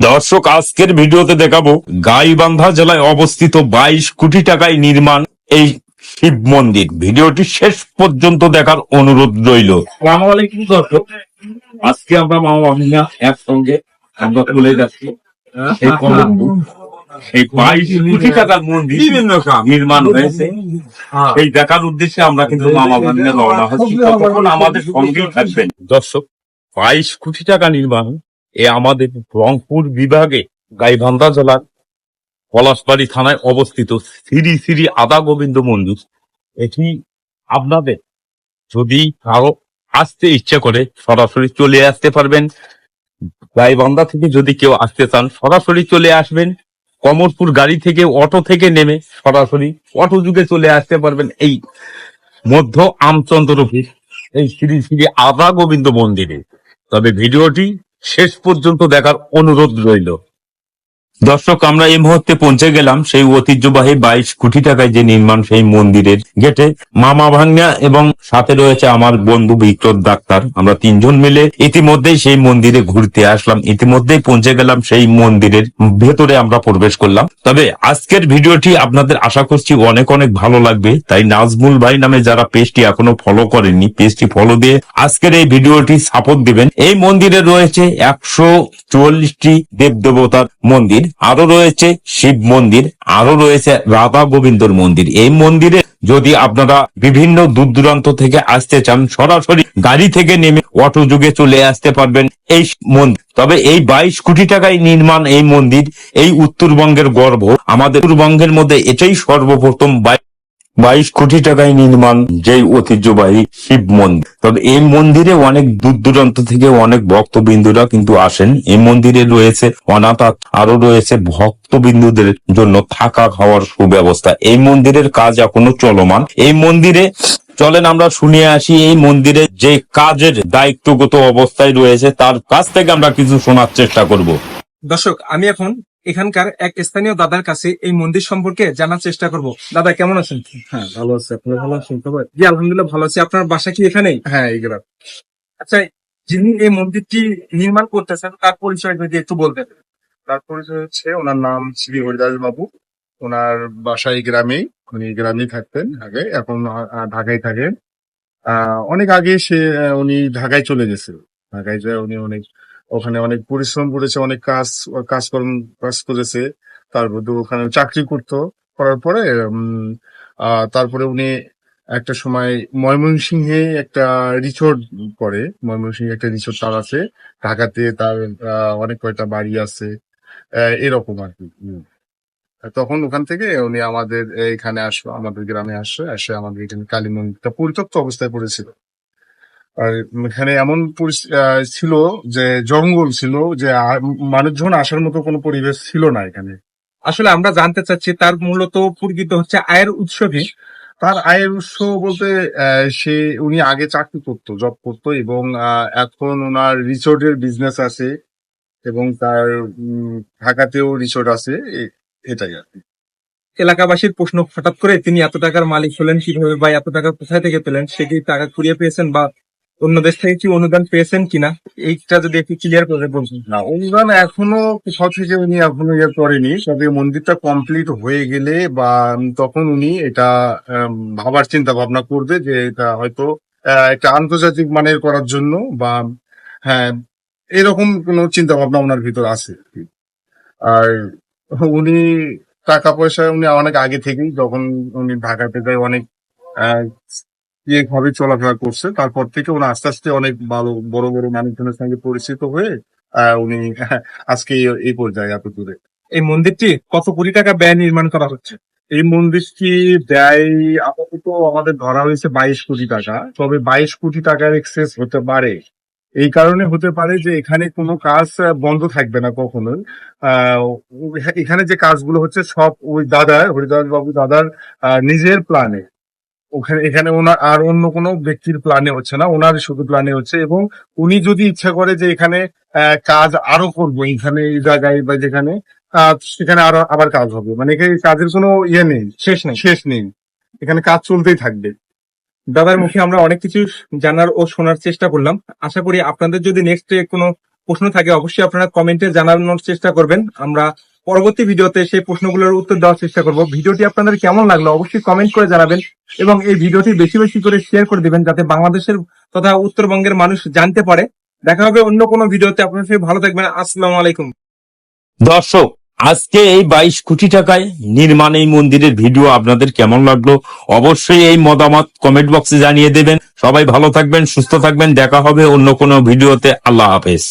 দর্শক আজকের ভিডিওতে দেখাবো গাইবান্ধা জেলায় অবস্থিত বাইশ কোটি টাকায় নির্মাণ এই শিব মন্দির। ভিডিওটি শেষ পর্যন্ত দেখার অনুরোধ রইল। আলাইকুম দর্শক। আজকে আমরা মামা মামিনা একসঙ্গে আমরা চলে যাচ্ছি। এই বাইশ কোটি টাকার মন্দির বিভিন্ন নির্মাণ হয়েছে। এই দেখার উদ্দেশ্যে আমরা কিন্তু মামা মামিনা রওনা হচ্ছি। আমাদের সঙ্গেই থাকবেন। দর্শক বাইশ কোটি টাকা নির্মাণ এ আমাদের রংপুর বিভাগে গাইবান্ধা জেলার পলাশবাড়ি থানায় অবস্থিত শ্রী শ্রী আদা গোবিন্দ মন্দির। এটি আপনাদের যদি কারও আসতে ইচ্ছে করে, সরাসরি চলে আসতে পারবেন। গাইবান্ধা থেকে যদি কেউ আসতে চান, সরাসরি চলে আসবেন। কমরপুর গাড়ি থেকে, অটো থেকে নেমে সরাসরি অটো যুগে চলে আসতে পারবেন এই মধ্য আমচন্দ্রপুর এই শ্রী শ্রী আদা গোবিন্দ মন্দিরে। তবে ভিডিওটি শেষ পর্যন্ত দেখার অনুরোধ রইল। দর্শক, আমরা এই মুহূর্তে পৌঁছে গেলাম সেই ঐতিহ্যবাহী বাইশ কোটি টাকায় যে নির্মাণ, সেই মন্দিরের গেটে। মামা ভাঙ্গা এবং সাথে রয়েছে আমার বন্ধু বিক্রত ডাক্তার। আমরা তিনজন মিলে ইতিমধ্যেই সেই মন্দিরে ঘুরতে আসলাম। ইতিমধ্যেই পৌঁছে গেলাম সেই মন্দিরের ভেতরে আমরা প্রবেশ করলাম। তবে আজকের ভিডিওটি আপনাদের আশা করছি অনেক অনেক ভালো লাগবে। তাই নাজমুল ভাই নামে যারা পেজটি এখনও ফলো করেননি, পেজটি ফলো দিয়ে আজকের এই ভিডিওটি সাপোর্ট দিবেন। এই মন্দিরে রয়েছে একশো চুয়াল্লিশটি দেব দেবতার মন্দির। আরও রয়েছে শিব মন্দির, আরও রয়েছে রাধা গোবিন্দর মন্দির। এই মন্দিরে যদি আপনারা বিভিন্ন দূর দূরান্ত থেকে আসতে চান, সরাসরি গাড়ি থেকে নেমে অটো যুগে চলে আসতে পারবেন এই মন্দির। তবে এই বাইশ কোটি টাকায় নির্মাণ এই মন্দির, এই উত্তরবঙ্গের গর্ব। আমাদের উত্তরবঙ্গের মধ্যে এটাই সর্বপ্রথম বাই- বাইশ কোটি টাকায় নির্মাণ যেই ঐতিহ্যবাহী শিব মন্দির। তবে এই মন্দিরে অনেক দূর দূরান্ত থেকে অনেক ভক্তবিন্দুরা কিন্তু আসেন। এই মন্দিরে রয়েছে অনাথ আরও রয়েছে ভক্তবিন্দুদের জন্য থাকা খাওয়ার সুব্যবস্থা। এই মন্দিরের কাজ এখনও চলমান। এই মন্দিরে, চলেন আমরা শুনিয়ে আসি, এই মন্দিরে যে কাজের দায়িত্বগত অবস্থায় রয়েছে, তার কাছ থেকে আমরা কিছু শোনার চেষ্টা করব। দর্শক, আমি এখন এখানকার এক স্থানীয় দাদার কাছে এই মন্দির সম্পর্কে জানার চেষ্টা করব। দাদা কেমন আছেন? হ্যাঁ ভালো আছে। আপনি ভালো আছেন? সবাই জি আলহামদুলিল্লাহ ভালো আছি। আপনার বাসা কি এখানেই? হ্যাঁ এই গ্রাম। আচ্ছা যিনি এই মন্দিরটি নির্মাণ করতেছেন তার পরিচয় যদি একটু বলতেন তার পরিচয় হচ্ছে ওনার নাম শ্রী হরিদাস বাবু। ওনার বাসা এই গ্রামেই। উনি গ্রামেই থাকতেন আগে এখন ঢাকায় থাকেন। আহ, অনেক আগে সে উনি ঢাকায় চলে গেছিল ঢাকায় যায় উনি অনেক ওখানে অনেক পরিশ্রম করেছে, অনেক কাজ, কাজকর্ম কাজ করেছে। তারপর ওখানে চাকরি করতো, করার পরে তারপরে উনি একটা সময় ময়মনসিংহে একটা রিসোর্ট করে, ময়মনসিংহে একটা রিসোর্ট তার আছে। ঢাকাতে তার অনেক কয়টা বাড়ি আছে এরকম আর কি। তখন ওখান থেকে উনি আমাদের এখানে আসলো আমাদের গ্রামে আসে, এসে আমাদের এখানে কালী মন্দিরটা পরিত্যক্ত অবস্থায় পড়েছিল। আর এখানে এমন ছিল যে জঙ্গল ছিল যে মানুষজন আসার মতো কোনো পরিবেশ ছিল না এখানে। আসলে আমরা জানতে চাচ্ছি তার মূলত পরিচিত হচ্ছে আয়ের উৎস কি? তার আয়ের উৎস বলতে সে উনি আগে চাকরি করতো জব করতো এবং এখন ওনার রিসোর্টের বিজনেস আছে এবং তার ঢাকাতেও রিসোর্ট আছে এটাই আর কি। এলাকাবাসীর প্রশ্ন হঠাৎ করে তিনি এত টাকার মালিক হলেন কীভাবে বা এত টাকা কোথায় থেকে পেলেন? সে কি টাকা কুড়িয়ে পেয়েছেন বা অন্য দেশ থেকে কি অনুদান পেয়েছেন কিনা? এইটা যদি একটু ক্লিয়ার করে বলছেন না, অনুদান এখনও কোথাও থেকে উনি এখনও ইয়ে করেনি। তবে মন্দিরটা কমপ্লিট হয়ে গেলে বা তখন উনি এটা ভাবার চিন্তা ভাবনা করবে যে এটা হয়তো একটা আন্তর্জাতিক মানের করার জন্য বা হ্যাঁ এরকম কোনো চিন্তা ভাবনা ওনার ভিতর আছে আর উনি টাকা পয়সা উনি অনেক আগে থেকেই যখন উনি ঢাকাতে যায় অনেক ভাবে চলাফেরা করছে। তারপর থেকে উনি আস্তে আস্তে অনেক ভালো বড় বড় মানুষজনের সঙ্গে পরিচিত হয়ে উনি আজকে এই- পর্যায়ে এত দূরে। এই মন্দিরটি কত কোটি টাকা ব্যয় নির্মাণ করা হচ্ছে? এই মন্দিরটি ব্যয় আপাতত আমাদের ধরা হয়েছে বাইশ কোটি টাকা। তবে বাইশ কোটি টাকার এক্সেস হতে পারে। এই কারণে হতে পারে যে এখানে কোনো কাজ বন্ধ থাকবে না কখনোই। আহ, এখানে যে কাজগুলো হচ্ছে সব ওই দাদার হরিদাস বাবু দাদার নিজের প্ল্যানে ওখানে এখানে ওনার আর অন্য কোনো ব্যক্তির প্ল্যানে হচ্ছে না ওনার শুধু প্ল্যানে হচ্ছে এবং উনি যদি ইচ্ছা করে যে এখানে কাজ আরও করব এখানে এই জায়গায় বা যেখানে সেখানে আরও আবার কাজ হবে। মানে এখানে কাজের কোনো ইয়ে নেই শেষ নেই। শেষ নেই। এখানে কাজ চলতেই থাকবে। দাদার মুখে আমরা অনেক কিছু জানার ও শোনার চেষ্টা করলাম। আশা করি আপনাদের যদি নেক্সট কোনো প্রশ্ন থাকে অবশ্যই আপনারা কমেন্টে জানানোর চেষ্টা করবেন। আমরা পরবর্তী ভিডিওতে সেই প্রশ্নগুলোর উত্তর দেওয়ার চেষ্টা করব। ভিডিওটি আপনাদের কেমন লাগল অবশ্যই কমেন্ট করে জানাবেন এবং এই ভিডিওটি বেশি বেশি করে শেয়ার করে দিবেন যাতে বাংলাদেশের তথা উত্তরবঙ্গের মানুষ জানতে পারে। দেখা হবে অন্য কোনো ভিডিওতে। আপনার সবাই ভালো থাকবেন। আসসালামু আলাইকুম। দর্শক, আজকে এই বাইশ কোটি টাকায় নির্মাণ এই মন্দিরের ভিডিও আপনাদের কেমন লাগল অবশ্যই এই মতামত কমেন্ট বক্সে জানিয়ে দেবেন। সবাই ভালো থাকবেন, সুস্থ থাকবেন। দেখা হবে অন্য কোনো ভিডিওতে। আল্লাহ হাফেজ।